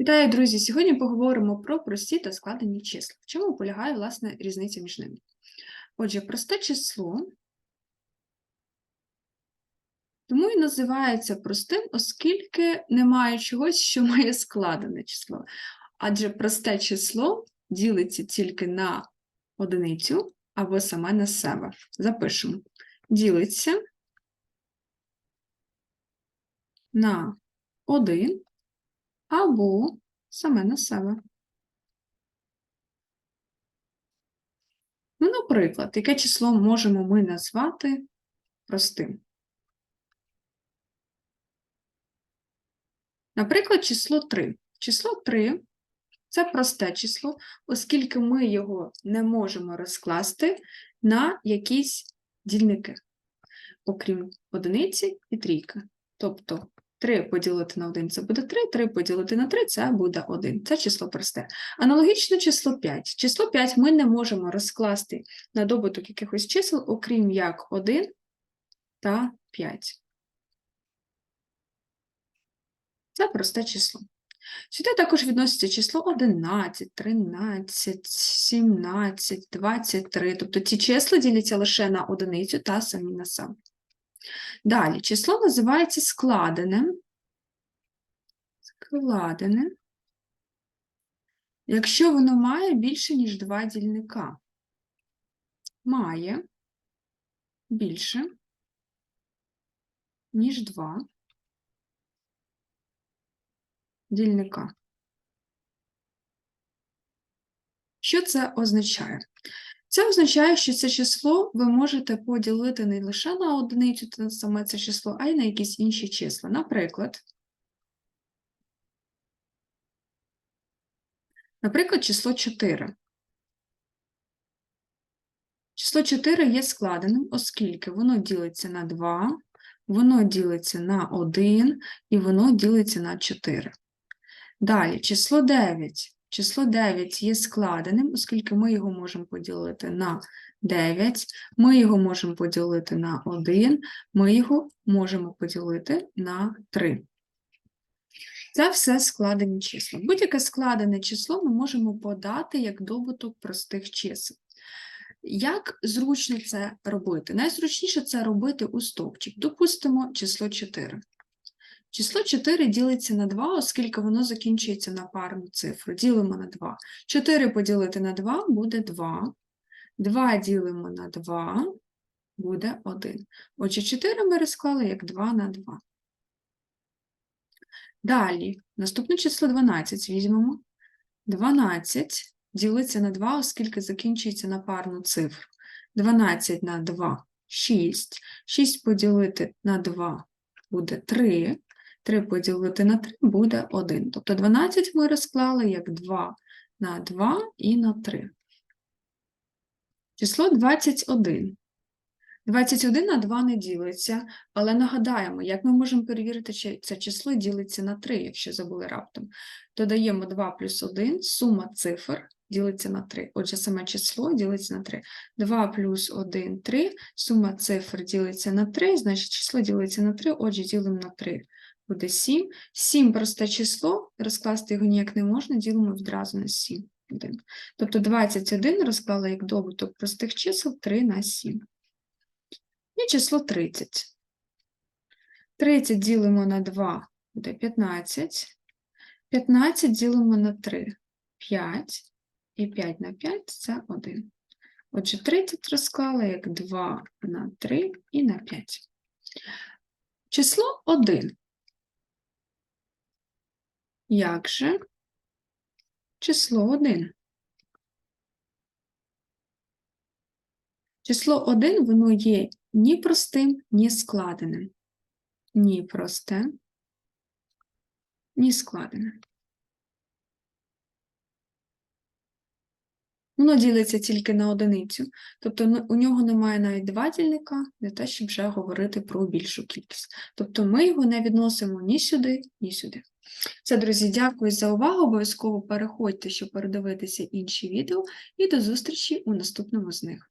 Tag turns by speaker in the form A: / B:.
A: Вітаю, друзі! Сьогодні поговоримо про прості та складені числа. В чому полягає, власне, різниця між ними? Отже, просте число тому і називається простим, оскільки немає чогось, що має складене число. Адже просте число ділиться тільки на одиницю або саме на себе. Запишемо. Ділиться на 1 або саме на себе. Ну, наприклад, яке число можемо ми назвати простим? Наприклад, число 3. Число 3 це просте число, оскільки ми його не можемо розкласти на якісь дільники, окрім одиниці і трійки. Тобто 3 поділити на 1 це буде 3, 3 поділити на 3 це буде 1. Це число просте. Аналогічно число 5. Число 5 ми не можемо розкласти на добуток якихось чисел, окрім як 1 та 5. Це просте число. Сюди також відноситься число 11, 13, 17, 23. Тобто ці числа діляться лише на одиницю та самі на сам. Далі, число називається складеним. Складеним. Якщо воно має більше, ніж два дільника. Має більше, ніж два дільника. Що це означає? Це означає, що це число ви можете поділити не лише на одиницю та саме це число, а й на якісь інші числа. Наприклад, наприклад, число 4. Число 4 є складеним, оскільки воно ділиться на 2, воно ділиться на 1 і воно ділиться на 4. Далі, число 9. Число 9 є складеним, оскільки ми його можемо поділити на 9, ми його можемо поділити на 1, ми його можемо поділити на 3. Це все складені числа. Будь-яке складене число ми можемо подати як добуток простих чисел. Як зручно це робити? Найзручніше це робити у стовпчик. Допустимо число 4. Число 4 ділиться на 2, оскільки воно закінчується на парну цифру. Ділимо на 2. 4 поділити на 2 буде 2. 2 ділимо на 2 буде 1. Отже, 4 ми розклали як 2 на 2. Далі, наступне число 12 візьмемо. 12 ділиться на 2, оскільки закінчується на парну цифру. 12 на 2 6. 6 поділити на 2 буде 3. 3 поділити на 3 буде 1. Тобто 12 ми розклали як 2 на 2 і на 3. Число 21. 21 на 2 не ділиться, але нагадаємо, як ми можемо перевірити, чи це число ділиться на 3, якщо забули раптом. Додаємо 2 плюс 1, сума цифр ділиться на 3. Отже, саме число ділиться на 3. 2 плюс 1 3, сума цифр ділиться на 3, значить число ділиться на 3, отже, ділимо на 3 буде 7. 7 просте число, розкласти його ніяк не можна, ділимо відразу на 7. 1. Тобто 21 розклала як добуток простих чисел 3 на 7. І число 30. 30 ділимо на 2 буде 15. 15 ділимо на 3 5. І 5 на 5 це 1. Отже, 30 розклала як 2 на 3 і на 5. Число 1. Як же число 1? Число 1 воно є ні простим, ні складеним. Ні просте, ні складене. Воно ділиться тільки на одиницю, тобто у нього немає навіть два дільника, не те, щоб вже говорити про більшу кількість. Тобто ми його не відносимо ні сюди, ні сюди. Все, друзі, дякую за увагу. Обов'язково переходьте, щоб передивитися інші відео, і до зустрічі у наступному з них.